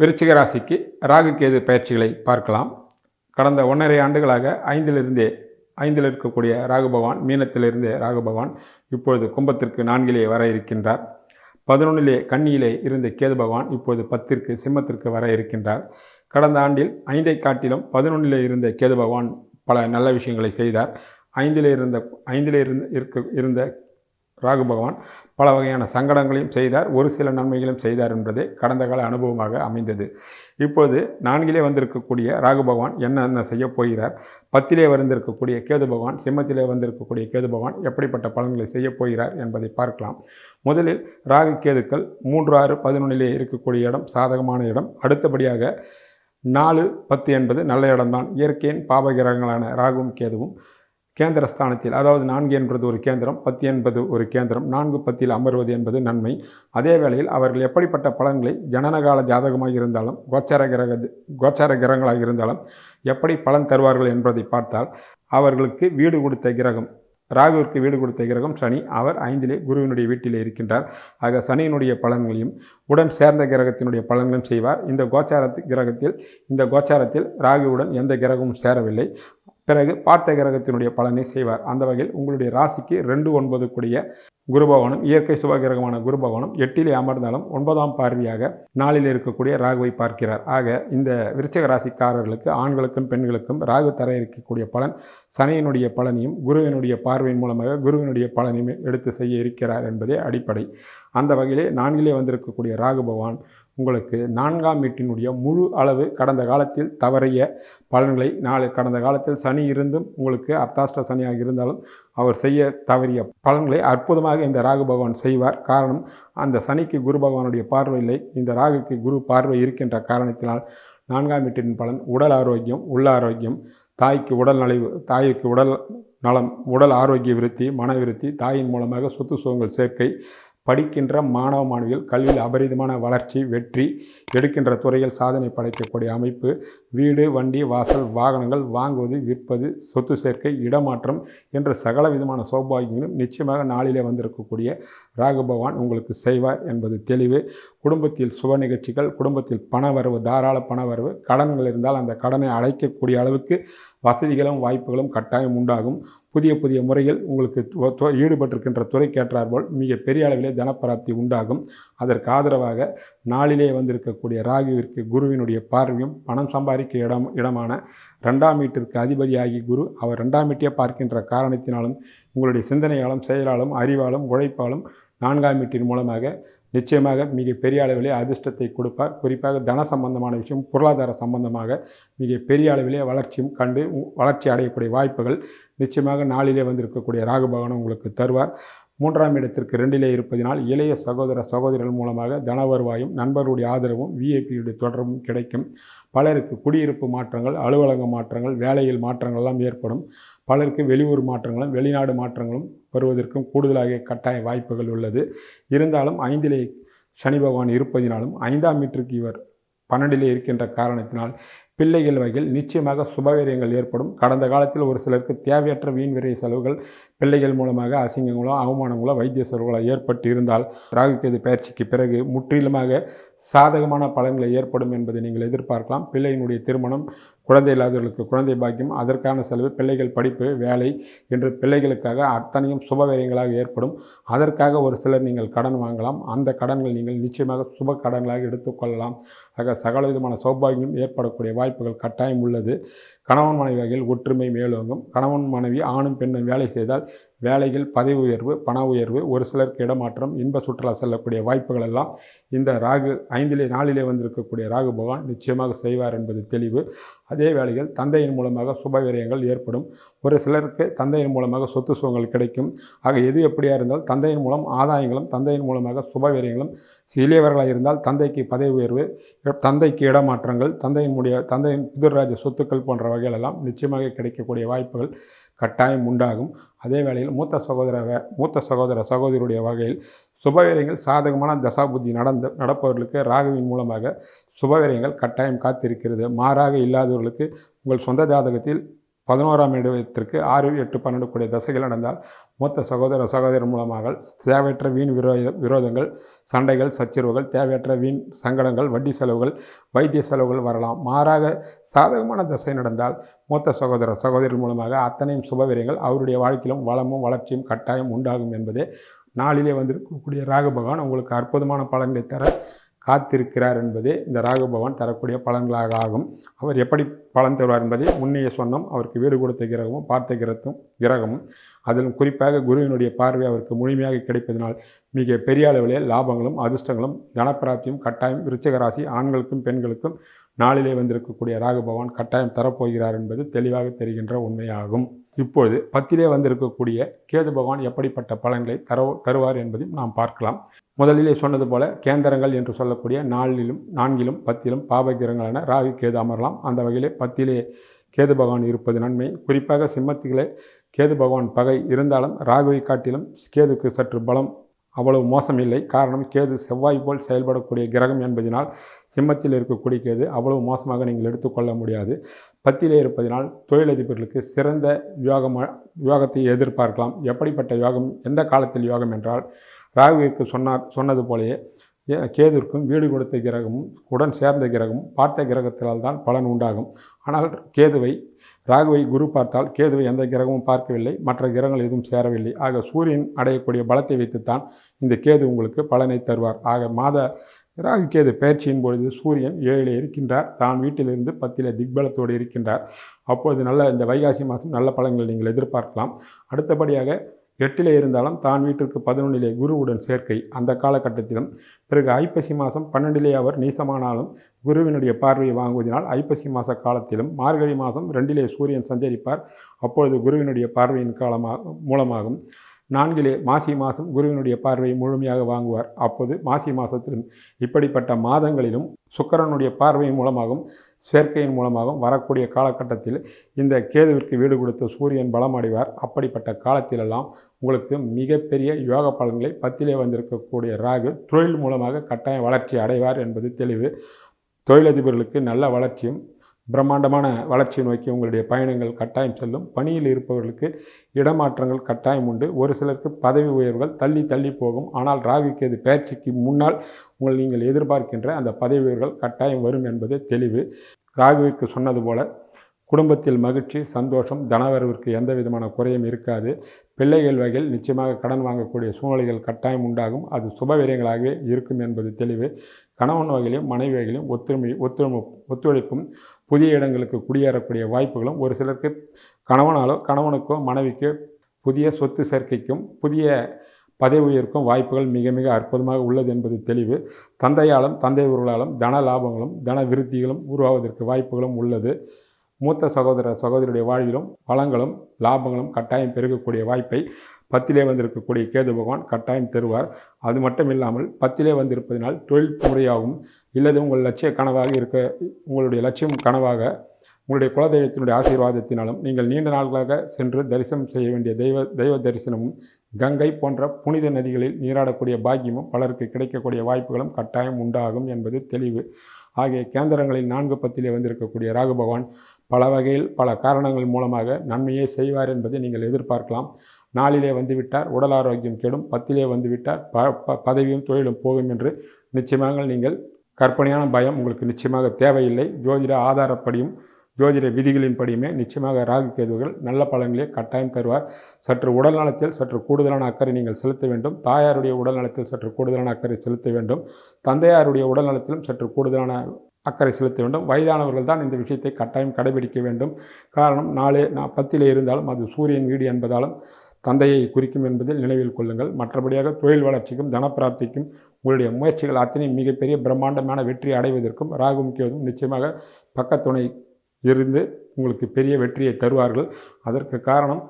விருச்சிக ராசிக்கு ராகு கேது பயிற்சிகளை பார்க்கலாம். கடந்த ஒன்றரை ஆண்டுகளாக ஐந்திலிருந்தே ஐந்தில் இருக்கக்கூடிய ராகுபவான் மீனத்திலிருந்தே ராகுபவான் இப்பொழுது கும்பத்திற்கு நான்கிலே வர இருக்கின்றார். பதினொன்றிலே கன்னியிலே இருந்த கேது பகவான் இப்போது பத்திற்கு சிம்மத்திற்கு வர இருக்கின்றார். கடந்த ஆண்டில் ஐந்தை காட்டிலும் பதினொன்றிலே இருந்த கேது பகவான் பல நல்ல விஷயங்களை செய்தார். ஐந்திலே இருந்த ஐந்திலே இருந்த இருக்க இருந்த ராகு பகவான் பல வகையான சங்கடங்களையும் செய்தார் ஒரு சில நன்மைகளையும் செய்தார் என்பதே கடந்த கால அனுபவமாக அமைந்தது. இப்போது நான்கிலே வந்திருக்கக்கூடிய ராகு பகவான் என்னென்ன செய்ய போகிறார்? பத்திலே வந்திருக்கக்கூடிய கேது பகவான் சிம்மத்திலே வந்திருக்கக்கூடிய கேது பகவான் எப்படிப்பட்ட பலன்களை செய்ய போகிறார் என்பதை பார்க்கலாம். முதலில் ராகு கேதுக்கள் மூன்று ஆறு பதினொன்றிலே இருக்கக்கூடிய இடம் சாதகமான இடம். அடுத்தபடியாக நாலு பத்து என்பது நல்ல இடம்தான். இயற்கையின் பாபகிரகங்களான ராகுவும் கேதுவும் கேந்திர ஸ்தானத்தில் அதாவது நான்கு என்பது ஒரு கேந்திரம் பத்து என்பது ஒரு கேந்திரம் நான்கு பத்தில் அமர்வது என்பது நன்மை. அதே வேளையில் அவர்கள் எப்படிப்பட்ட பலன்களை ஜனனகால ஜாதகமாக இருந்தாலும் கோச்சார கிரக கோச்சார கிரகங்களாக இருந்தாலும் எப்படி பலன் தருவார்கள் என்பதை பார்த்தால் அவர்களுக்கு வீடு கொடுத்த கிரகம் ராகுவிற்கு வீடு கொடுத்த கிரகம் சனி. அவர் ஐந்திலே குருவினுடைய வீட்டிலே இருக்கின்றார். ஆக சனியினுடைய பலன்களையும் உடன் சேர்ந்த கிரகத்தினுடைய பலன்களையும் செய்வார். இந்த கோச்சார கிரகத்தில் இந்த கோச்சாரத்தில் ராகுவுடன் எந்த கிரகமும் சேரவில்லை. பிறகு பார்த்த கிரகத்தினுடைய பலனை செய்வார். அந்த வகையில் உங்களுடைய ராசிக்கு ரெண்டு ஒன்பது கூடிய குருபவனும் இயற்கை சுபகிரகமான குருபவனும் எட்டிலே அமர்ந்தாலும் ஒன்பதாம் பார்வையாக நாளில் இருக்கக்கூடிய ராகுவை பார்க்கிறார். ஆக இந்த விருச்சக ராசிக்காரர்களுக்கு ஆண்களுக்கும் பெண்களுக்கும் ராகு தர இருக்கக்கூடிய பலன் சனியினுடைய பலனையும் குருவினுடைய பார்வையின் மூலமாக குருவினுடைய பலனையும் எடுத்து செய்ய இருக்கிறார் என்பதே அடிப்படை. அந்த வகையிலே நான்கிலே வந்திருக்கக்கூடிய ராகு பகவான் உங்களுக்கு நான்காம் வீட்டினுடைய முழு அளவு கடந்த காலத்தில் தவறிய பலன்களை நாளை கடந்த காலத்தில் சனி இருந்தும் உங்களுக்கு அர்த்தாஷ்ட சனியாக இருந்தாலும் அவர் செய்ய தவறிய பலன்களை அற்புதமாக இந்த ராகு பகவான் செய்வார். காரணம் அந்த சனிக்கு குரு பகவானுடைய பார்வை இல்லை. இந்த ராகுக்கு குரு பார்வை இருக்கின்ற காரணத்தினால் நான்காம் வீட்டின் பலன் உடல் ஆரோக்கியம் உள்ள ஆரோக்கியம் தாய்க்கு உடல் நலிவு தாய்க்கு உடல் நலம் உடல் ஆரோக்கிய விருத்தி மன விருத்தி தாயின் மூலமாக சொத்து சுகங்கள் சேர்க்கை படிக்கின்ற மாணவ மாணவிகள் கல்வியில் அபரிதமான வளர்ச்சி வெற்றி எடுக்கின்ற துறையில் சாதனை படைக்கக்கூடிய அமைப்பு. வீடு வண்டி வாசல் வாகனங்கள் வாங்குவது விற்பது சொத்து சேர்க்கை இடமாற்றம் என்ற சகல விதமான சௌபாகியங்களும் நிச்சயமாக நாளிலே வந்திருக்கக்கூடிய ராகு பகவான் உங்களுக்கு செய்வார் என்பது தெளிவு. குடும்பத்தில் சுப நிகழ்ச்சிகள் குடும்பத்தில் பண வரவு தாராள பண வரவு கடன்கள் இருந்தால் அந்த கடனை அடைக்கக்கூடிய அளவுக்கு வசதிகளும் வாய்ப்புகளும் கட்டாயம் உண்டாகும். புதிய புதிய முறையில் உங்களுக்கு ஈடுபட்டிருக்கின்ற துறைக்கேற்றார்போல் மிக பெரிய அளவிலே தனப்பிராப்தி உண்டாகும். அதற்கு ஆதரவாக நாளிலே வந்திருக்கக்கூடிய ராகுவிற்கு குருவினுடைய பார்வையும் பணம் சம்பாதிக்க இடம் இடமான ரெண்டாம் வீட்டிற்கு அதிபதியாகி குரு அவர் ரெண்டாம் வீட்டையே பார்க்கின்ற காரணத்தினாலும் உங்களுடைய சிந்தனையாலும் செயலாலும் அறிவாலும் உழைப்பாலும் நான்காம் வீட்டின் மூலமாக நிச்சயமாக மிக பெரிய அளவிலே அதிர்ஷ்டத்தை கொடுப்பார். குறிப்பாக தன சம்பந்தமான விஷயம் பொருளாதார சம்பந்தமாக மிக பெரிய அளவிலே வளர்ச்சியும் கண்டு வளர்ச்சி அடையக்கூடிய வாய்ப்புகள் நிச்சயமாக நாளிலே வந்திருக்கக்கூடிய ராகு உங்களுக்கு தருவார். மூன்றாம் இடத்திற்கு ரெண்டிலே இருப்பதினால் இளைய சகோதர சகோதரர்கள் மூலமாக தன வருவாயும் நண்பர்களுடைய ஆதரவும் விஐபியுடைய தொடர்பும் கிடைக்கும். பலருக்கு குடியிருப்பு மாற்றங்கள் அலுவலக மாற்றங்கள் வேலையில் மாற்றங்கள்லாம் ஏற்படும். பலருக்கு வெளியூர் மாற்றங்களும் வெளிநாடு மாற்றங்களும் வருவதற்கும் கூடுதலாக கட்டாய வாய்ப்புகள் உள்ளது. இருந்தாலும் ஐந்திலே சனி பகவான் இருப்பதினாலும் ஐந்தாம் மீட்டருக்கு இவர் பன்னெண்டிலே இருக்கின்ற காரணத்தினால் பிள்ளைகள் வகையில் நிச்சயமாக சுபவீரியங்கள் ஏற்படும். கடந்த காலத்தில் ஒரு சிலருக்கு தேவையற்ற வீண் விரை செலவுகள் பிள்ளைகள் மூலமாக அசிங்கங்களோ அவமானங்களோ வைத்திய செலவுகளோ ஏற்பட்டு இருந்தால் ராகுகேது பயிற்சிக்கு பிறகு முற்றிலுமாக சாதகமான பலன்களை ஏற்படும் என்பதை நீங்கள் எதிர்பார்க்கலாம். பிள்ளையினுடைய திருமணம் குழந்தை இல்லாதவர்களுக்கு குழந்தை பாக்கியம் அதற்கான செலவு பிள்ளைகள் படிப்பு வேலை என்று பிள்ளைகளுக்காக அத்தனையும் சுபவிரயங்களாக ஏற்படும். அதற்காக ஒரு சிலர் நீங்கள் கடன் வாங்கலாம். அந்த கடன்கள் நீங்கள் நிச்சயமாக சுப கடன்களாக எடுத்துக்கொள்ளலாம் ஆக சகல விதமான சௌபாகியம் ஏற்படக்கூடிய வாய்ப்புகள் கட்டாயம் உள்ளது. கணவன் மனைவி வகையில் ஒற்றுமை மேலோங்கும். கணவன் மனைவி ஆணும் பெண்ணும் வேலை செய்தால் வேலையில் பதவி உயர்வு பண உயர்வு ஒரு சிலருக்கு இடமாற்றம் இன்ப சுற்றுலா செல்லக்கூடிய வாய்ப்புகள் எல்லாம் இந்த ராகு ஐந்திலே நாளிலே வந்திருக்கக்கூடிய ராகு பகவான் நிச்சயமாக செய்வார் என்பது தெளிவு. அதே வேளையில் தந்தையின் மூலமாக சுப விரயங்கள் ஏற்படும். ஒரு சிலருக்கு தந்தையின் மூலமாக சொத்து சுகங்கள் கிடைக்கும். ஆக எது எப்படியாக இருந்தால் தந்தையின் மூலம் ஆதாயங்களும் தந்தையின் மூலமாக சுப விரயங்களும். இளையவர்களாக இருந்தால் தந்தைக்கு பதவி உயர்வு தந்தைக்கு இடமாற்றங்கள் தந்தையின் தந்தையின் புதிர்ராஜ சொத்துக்கள் போன்ற வகைகளெல்லாம் நிச்சயமாக கிடைக்கக்கூடிய வாய்ப்புகள். கட்டாயம் உண்டாகும். அதே வேளையில் மூத்த சகோதர மூத்த சகோதர சகோதரியுடைய வகையில் சுபவீரியங்கள் சாதகமான தசாபுத்தி நடந்த நடப்பவர்களுக்கு ராகுவின் மூலமாக சுபவீரியங்கள் கட்டாயம் காத்திருக்கிறது. மாறாக இல்லாதவர்களுக்கு உங்கள் சொந்த ஜாதகத்தில் பதினோராம் இடத்திற்கு ஆறு எட்டு பன்னெண்டு கூடிய தசைகள் நடந்தால் மூத்த சகோதர சகோதரர் மூலமாக தேவையற்ற வீண் விரோத விரோதங்கள் சண்டைகள் சச்சரவுகள் தேவையற்ற வீண் சங்கடங்கள் வட்டி செலவுகள் வைத்திய செலவுகள் வரலாம். மாறாக சாதகமான தசை நடந்தால் மூத்த சகோதர சகோதரர் மூலமாக அத்தனையும் சுபவீரியங்கள் அவருடைய வாழ்க்கையிலும் வளமும் வளர்ச்சியும் கட்டாயம் உண்டாகும் என்பதே நாளிலே வந்திருக்கக்கூடிய ராகபகவான் உங்களுக்கு அற்புதமான பலன்களை தர காத்திருக்கிறார் என்பதே இந்த ராகுபவன் தரக்கூடிய பலன்களாக ஆகும். அவர் எப்படி பலன் தருவார் என்பதை முன்னைய சொன்னோம். அவருக்கு வீடு கொடுத்த கிரகமும் பார்த்த கிரகத்தும் கிரகமும். அதிலும் குறிப்பாக குருவினுடைய பார்வை அவருக்கு முழுமையாக கிடைப்பதனால் மிக பெரிய அளவிலே லாபங்களும் அதிர்ஷ்டங்களும் தனப்பிராப்தியும் கட்டாயம் விருச்சகராசி ஆண்களுக்கும் பெண்களுக்கும் நாளிலே வந்திருக்கக்கூடிய ராகுபவான் கட்டாயம் தரப்போகிறார் என்பது தெளிவாக தெரிகின்ற உண்மையாகும். இப்பொழுது பத்திலே வந்திருக்கக்கூடிய கேது பகவான் எப்படிப்பட்ட பலன்களை தர தருவார் என்பதையும் நாம் பார்க்கலாம். முதலிலே சொன்னது போல கேந்திரங்கள் என்று சொல்லக்கூடிய நாலிலும் நான்கிலும் பத்திலும் பாபகிரகங்களான ராகு கேது அமரலாம். அந்த வகையிலே பத்திலே கேது பகவான் இருப்பது நன்மை. குறிப்பாக சிம்மத்திலே கேது பகவான் பகை இருந்தாலும் ராகுவை காட்டிலும் கேதுக்கு சற்று பலம் அவ்வளவு மோசம் இல்லை காரணம் கேது செவ்வாய் போல் செயல்படக்கூடிய கிரகம் என்பதனால் சிம்மத்தில் இருக்கக்கூடிய கேது அவ்வளவு மோசமாக நீங்கள் எடுத்துக்கொள்ள முடியாது. பத்திலே இருப்பதினால் தொழிலதிபர்களுக்கு சிறந்த யோகம் யோகத்தை எதிர்பார்க்கலாம். எப்படிப்பட்ட யோகம் எந்த காலத்தில் யோகம் என்றால் ராகுவிற்கு சொன்னார் சொன்னது போலவே ஏ- கேதுவிற்கும் வீடு கொடுத்த கிரகமும் உடன் சேர்ந்த கிரகமும் பார்த்த கிரகத்தினால் தான் பலன் உண்டாகும். ஆனால் கேதுவை ராகுவை குரு பார்த்தால் கேதுவை எந்த கிரகமும் பார்க்கவில்லை மற்ற கிரகங்கள் எதுவும் சேரவில்லை. ஆக சூரியன் அடையக்கூடிய பலத்தை வைத்துத்தான் இந்த கேது உங்களுக்கு பலனை தருவார். ஆக மாத ராகு கேது பயிற்சியின் பொழுது சூரியன் ஏழில் இருக்கின்றார். தான் வீட்டிலிருந்து பத்திலே திக்பலத்தோடு இருக்கின்றார். அப்பொழுது நல்ல இந்த வைகாசி மாதம் நல்ல பலன்கள் நீங்கள் எதிர்பார்க்கலாம். அடுத்தபடியாக எட்டிலே இருந்தாலும் தான் வீட்டிற்கு பதினொன்றிலே குருவுடன் சேர்க்கை. அந்த காலகட்டத்திலும் பிறகு ஐப்பசி மாதம் பன்னெண்டிலே அவர் நீசமானாலும் குருவினுடைய பார்வையை வாங்குவதனால் ஐப்பசி மாத காலத்திலும் மார்கழி மாதம் ரெண்டிலே சூரியன் சஞ்சரிப்பார். அப்பொழுது குருவினுடைய பார்வையின் காலமாக மூலமாகும். நான்கிலே மாசி மாதம் குருவினுடைய பார்வையை முழுமையாக வாங்குவார். அப்போது மாசி மாதத்திலும் இப்படிப்பட்ட மாதங்களிலும் சுக்கிரனுடைய பார்வையின் மூலமாகவும் சேர்க்கையின் மூலமாகவும் வரக்கூடிய காலகட்டத்தில் இந்த கேதுவிற்கு வீடு கொடுத்த சூரியன் பலமடைவார் அப்படிப்பட்ட காலத்திலெல்லாம் உங்களுக்கு மிகப்பெரிய யோக பலன்களை பத்திலே வந்திருக்கக்கூடிய ராகு தொழில் மூலமாக கட்டாய வளர்ச்சி அடைவார் என்பது தெளிவு. தொழிலதிபர்களுக்கு நல்ல வளர்ச்சியும் பிரம்மாண்டமான வளர்ச்சியை நோக்கி உங்களுடைய பயணங்கள் கட்டாயம் செல்லும். பணியில் இருப்பவர்களுக்கு இடமாற்றங்கள் கட்டாயம் உண்டு. ஒரு சிலருக்கு பதவி உயர்வுகள் தள்ளி தள்ளி போகும். ஆனால் ராகுக்கு எது பயிற்சிக்கு முன்னால் உங்கள் நீங்கள் எதிர்பார்க்கின்ற அந்த பதவி உயர்வுகள் கட்டாயம் வரும் என்பது தெளிவு. ராகுவிற்கு சொன்னது போல குடும்பத்தில் மகிழ்ச்சி சந்தோஷம் தனவரவிற்கு எந்த விதமான குறையும் இருக்காது. பிள்ளைகள் வகையில் நிச்சயமாக கடன் வாங்கக்கூடிய சூழ்நிலைகள் கட்டாயம் உண்டாகும். அது சுபவீரியங்களாகவே இருக்கும் என்பது தெளிவு. கணவன் வகையிலும் மனைவி வகையிலும் ஒத்துமை ஒத்துழைப்பு ஒத்துழைப்பும் புதிய இடங்களுக்கு குடியேறக்கூடிய வாய்ப்புகளும் ஒரு சிலருக்கு கணவனாலோ கணவனுக்கோ மனைவிக்கோ புதிய சொத்து சேர்க்கைக்கும் புதிய பதவி உயர்க்கும் வாய்ப்புகள் மிக மிக அற்புதமாக உள்ளது என்பது தெளிவு. தந்தையாலும் தந்தை உருளாலும் தன லாபங்களும் தன விருத்திகளும் உருவாவதற்கு வாய்ப்புகளும் உள்ளது. மூத்த சகோதர சகோதரியுடைய வாழ்விலும் வளங்களும் லாபங்களும் கட்டாயம் பெருகக்கூடிய வாய்ப்பை பத்திலே வந்திருக்கக்கூடிய கேது பகவான் கட்டாயம் தருவார். அது மட்டும் இல்லாமல் பத்திலே வந்திருப்பதினால் தொழில் முறையாகவும் இல்லது உங்கள் லட்சிய கனவாக இருக்க உங்களுடைய லட்சியம் கனவாக உங்களுடைய குலதெய்வத்தினுடைய ஆசீர்வாதத்தினாலும் நீங்கள் நீண்ட நாள்களாக சென்று தரிசனம் செய்ய வேண்டிய தெய்வ தெய்வ தரிசனமும் கங்கை போன்ற புனித நதிகளில் நீராடக்கூடிய பாக்கியமும் பலருக்கு கிடைக்கக்கூடிய வாய்ப்புகளும் கட்டாயம் உண்டாகும் என்பது தெளிவு. ஆகிய கேந்திரங்களில் நான்கு பத்திலே வந்திருக்கக்கூடிய ராகு பகவான் பல வகையில் பல காரணங்கள் மூலமாக நன்மையே செய்வார் என்பதை நீங்கள் எதிர்பார்க்கலாம். நாளிலே வந்துவிட்டார் உடல் ஆரோக்கியம் கெடும் பத்திலே வந்துவிட்டார் ப ப பதவியும் தொழிலும் போகும் என்று நிச்சயமாக நீங்கள் கற்பனையான பயம் உங்களுக்கு நிச்சயமாக தேவையில்லை. ஜோதிட ஆதாரப்படியும் ஜோதிட விதிகளின்படியுமே நிச்சயமாக ராகு கேதுகள் நல்ல பலன்களை கட்டாயம் தருவார். சற்று உடல் நலத்தில் சற்று கூடுதலான அக்கறை நீங்கள் செலுத்த வேண்டும். தாயாருடைய உடல் நலத்தில் சற்று கூடுதலான அக்கறை செலுத்த வேண்டும். தந்தையாருடைய உடல் நலத்திலும் சற்று கூடுதலான அக்கறை செலுத்த வேண்டும். வயதானவர்கள் தான் இந்த விஷயத்தை கட்டாயம் கடைபிடிக்க வேண்டும். காரணம் நாளே நான் பத்திலே இருந்தாலும் அது சூரியன் வீடு என்பதாலும் தந்தையை குறிக்கும் என்பதில் நினைவில் கொள்ளுங்கள். மற்றபடியாக தொழில் வளர்ச்சிக்கும் தனப்பிராப்திக்கும் உங்களுடைய முயற்சிகள் அத்தனையும் மிகப்பெரிய பிரம்மாண்டமான வெற்றி அடைவதற்கும் ராகு முக்கியதும் நிச்சயமாக பக்கத்துணை இருந்து உங்களுக்கு பெரிய வெற்றியை தருவார்கள். அதற்கு காரணம்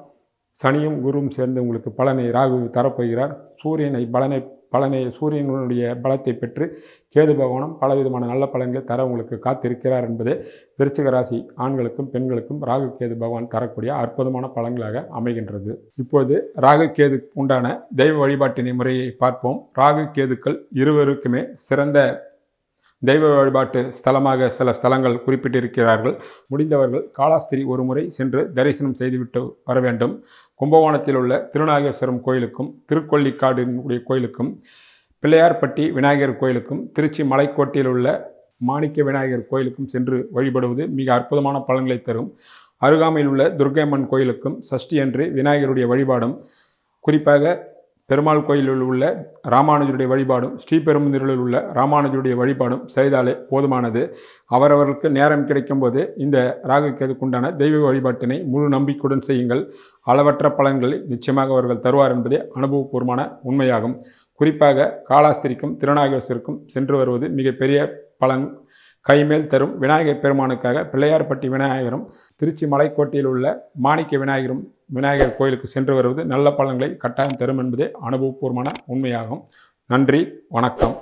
சனியும் குருவும் சேர்ந்து உங்களுக்கு பலனை ராகு தரப்போகிறார். சூரியனை பலனை பலனை சூரியனுடைய பலத்தை பெற்று கேது பகவானும் பலவிதமான நல்ல பலன்களை தர உங்களுக்கு காத்திருக்கிறார் என்பதே விருச்சிக ராசி ஆண்களுக்கும் பெண்களுக்கும் ராகு கேது பகவான் தரக்கூடிய அற்புதமான பலன்களாக அமைகின்றது. இப்போது ராகு கேது உண்டான தெய்வ வழிபாட்டினை முறையை பார்ப்போம். ராகு கேதுக்கள் இருவருக்குமே சிறந்த தெய்வ வழிபாட்டு ஸ்தலமாக சில ஸ்தலங்கள் குறிப்பிட்டிருக்கிறார்கள். முடிந்தவர்கள் காலாஸ்திரி ஒரு முறை சென்று தரிசனம் செய்துவிட்டு வர வேண்டும். கும்பகோணத்தில் உள்ள திருநாகேஸ்வரம் கோயிலுக்கும் திருக்கொல்லிக்காடினுடைய கோயிலுக்கும் பிள்ளையார்பட்டி விநாயகர் கோயிலுக்கும் திருச்சி மலைக்கோட்டையில் உள்ள மாணிக்க விநாயகர் கோயிலுக்கும் சென்று வழிபடுவது மிக அற்புதமான பலன்களை தரும். அருகாமையில் உள்ள துர்கையம்மன் கோயிலுக்கும் சஷ்டி அன்று விநாயகருடைய வழிபாடும் குறிப்பாக பெருமாள் கோயிலில் உள்ள ராமானுஜருடைய வழிபாடும் ஸ்ரீபெரும்புதூரில் உள்ள ராமானுஜருடைய வழிபாடும் செய்தாலே போதுமானது. அவரவர்களுக்கு நேரம் கிடைக்கும்போது இந்த ராகுக்கேதுக்குண்டான தெய்வ வழிபாட்டினை முழு நம்பிக்கையுடன் செய்யுங்கள். அளவற்ற பலன்களை நிச்சயமாக அவர்கள் தருவார் என்பதே அனுபவபூர்வமான உண்மையாகும். குறிப்பாக காலாஸ்திரிக்கும் திருநாகேஸ்வருக்கும் சென்று வருவது மிகப்பெரிய பலன். கைமேல் தரும் விநாயகர் பெருமானுக்காக பிள்ளையார்பட்டி விநாயகரும் திருச்சி மலைக்கோட்டையில் உள்ள மாணிக்க விநாயகரும் விநாயகர் கோயிலுக்கு சென்று வருவது நல்ல பலன்களை கட்டாயம் தரும் என்பதே அனுபவபூர்வமான உண்மையாகும். நன்றி வணக்கம்.